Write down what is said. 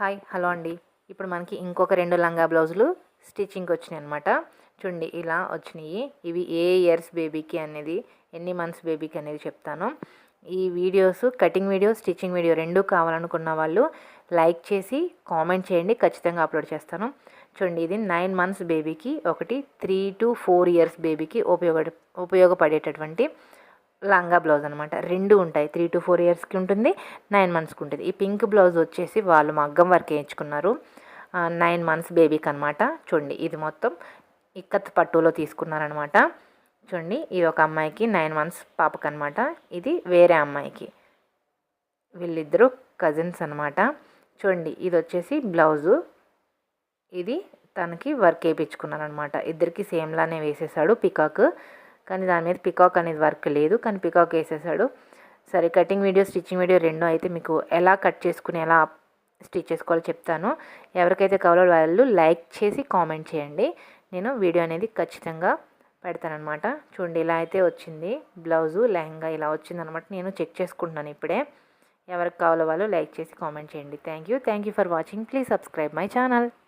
Hi hello అండి. ఇప్పుడు మనకి ఇంకొక రెండు లంగా బ్లౌజులు స్టిచ్చింగ్కి వచ్చినాయి అనమాట చూడండి ఇలా వచ్చినాయి. ఇవి ఏ ఇయర్స్ బేబీకి అనేది ఎన్ని మంత్స్ బేబీకి అనేది చెప్తాను. ఈ videos cutting video stitching video రెండు కావాలనుకున్న వాళ్ళు లైక్ చేసి కామెంట్ చేయండి. ఖచ్చితంగా అప్లోడ్ చేస్తాను. చూడండి ఇది నైన్ మంత్స్ బేబీకి ఒకటి త్రీ టు ఫోర్ ఇయర్స్ బేబీకి ఉపయోగ ఉపయోగపడేటటువంటి లంగా బ్లౌజ్ అనమాట రెండు ఉంటాయి. త్రీ టు ఫోర్ ఇయర్స్కి ఉంటుంది. నైన్ మంత్స్కి ఉంటుంది. ఈ పింక్ బ్లౌజ్ వచ్చేసి వాళ్ళు మగ్గం వర్క్ వేయించుకున్నారు. నైన్ మంత్స్ బేబీకి అనమాట చూడండి ఇది మొత్తం ఇక్కత్ పట్టులో తీసుకున్నారనమాట చూడండి ఇది ఒక అమ్మాయికి నైన్ మంత్స్ పాపకనమాట ఇది వేరే అమ్మాయికి. వీళ్ళిద్దరూ కజిన్స్ అనమాట చూడండి ఇది వచ్చేసి బ్లౌజు. ఇది తనకి వర్క్ వేయించుకున్నారనమాట ఇద్దరికి సేమ్లానే వేసేసాడు పికాక్. కానీ దాని మీద పికాక్ అనేది వర్క్ లేదు. కానీ పికాక్ వేసేసాడు. సరే కటింగ్ వీడియో స్టిచ్చింగ్ వీడియో రెండు అయితే మీకు ఎలా కట్ చేసుకుని ఎలా స్టిచ్ చేసుకోవాలో చెప్తాను. ఎవరికైతే కావాలో వాళ్ళు లైక్ చేసి కామెంట్ చేయండి. నేను వీడియో అనేది ఖచ్చితంగా పెడతానమాట చూడండి ఇలా అయితే వచ్చింది. బ్లౌజు లెహంగా ఇలా వచ్చిందనమాట నేను చెక్ చేసుకుంటున్నాను ఇప్పుడే. ఎవరికి కావాలో వాళ్ళు లైక్ చేసి కామెంట్ చేయండి. Thank you thank you for watching please subscribe my channel